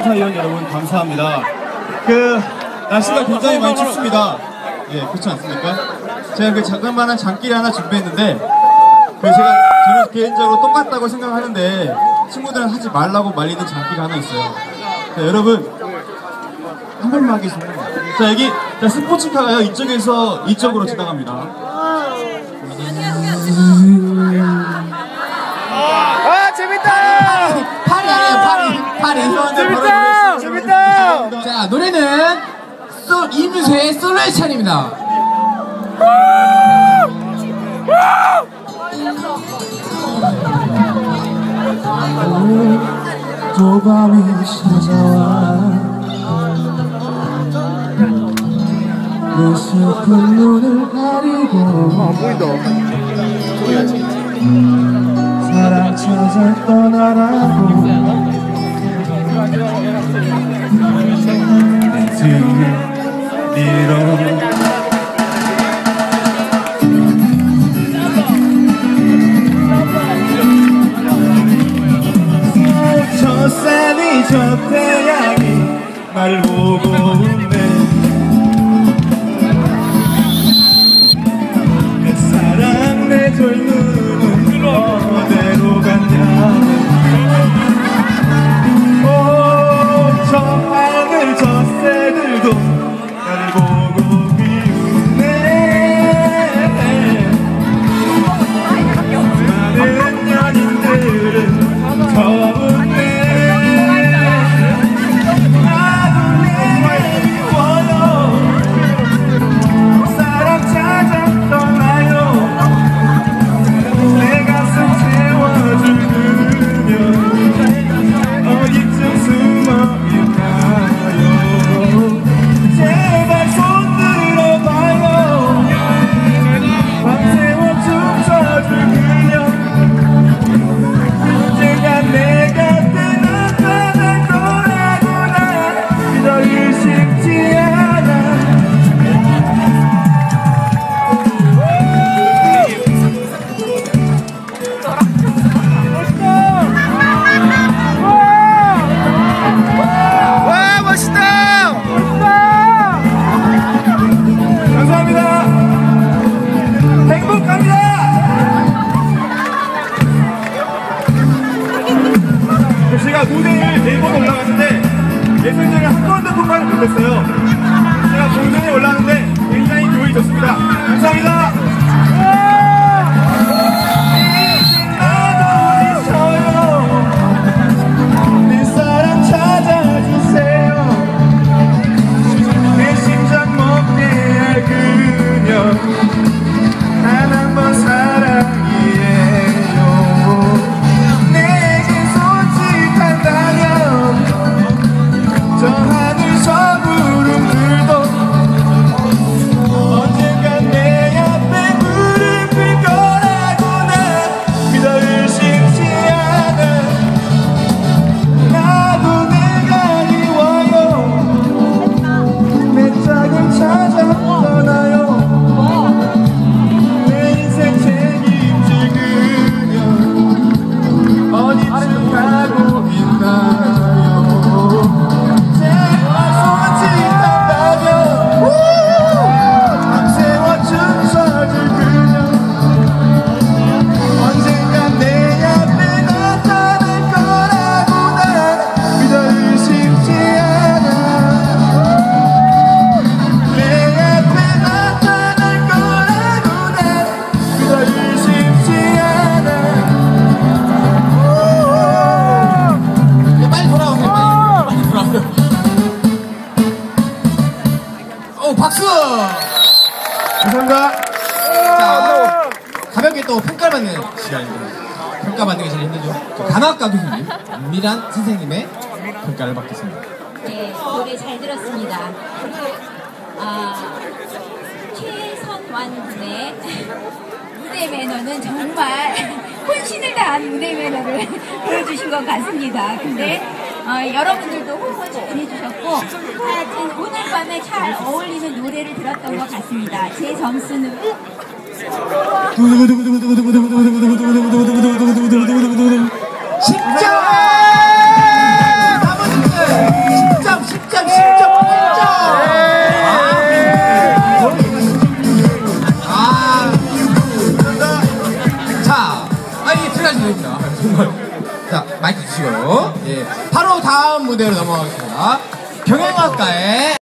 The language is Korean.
타이원 여러분 감사합니다. 그 날씨가 굉장히 많이 춥습니다. 예, 그렇지 않습니까? 제가 그 잠깐만한 장기를 하나 준비했는데 그 제가 저는 개인적으로 똑같다고 생각하는데 친구들은 하지 말라고 말리는 장기가 하나 있어요. 자, 여러분 한 번만 하겠습니다. 자 여기 자, 스포츠카가요 이쪽에서 이쪽으로 지나갑니다. 재밌다! 재밌다! 자 노래는 솔 이문세의 솔로의 찬입니다 또 밤이 찾아와 내 슬픈 눈을 가리고 안 보인다. 사랑 찾아 떠나라고 등을 밀어 저 산이 저 태양이 날 보고 통과를 못했어요. 오 박수! 감사합니다. 자 가볍게 또 평가를 받는 시간입니다. 평가 받는 게 제일 힘들죠. 저 간호학과 교수님 미란 선생님의 평가를 받겠습니다. 네, 노래 잘 들었습니다. 아, 최선완 군의 무대 매너는 정말 혼신을 다한 무대 매너를 보여주신 것 같습니다. 근데 어, 여러분들도 보내주셨고 하여튼 오늘 밤에 잘 어울리는 노래를 들었던 것 같습니다. 제 점수는 아, 자, 아니 틀려집니다. 정말. 자, 마이크 주시고요. 예. 바로 다음 무대로 넘어가겠습니다. 경영학과의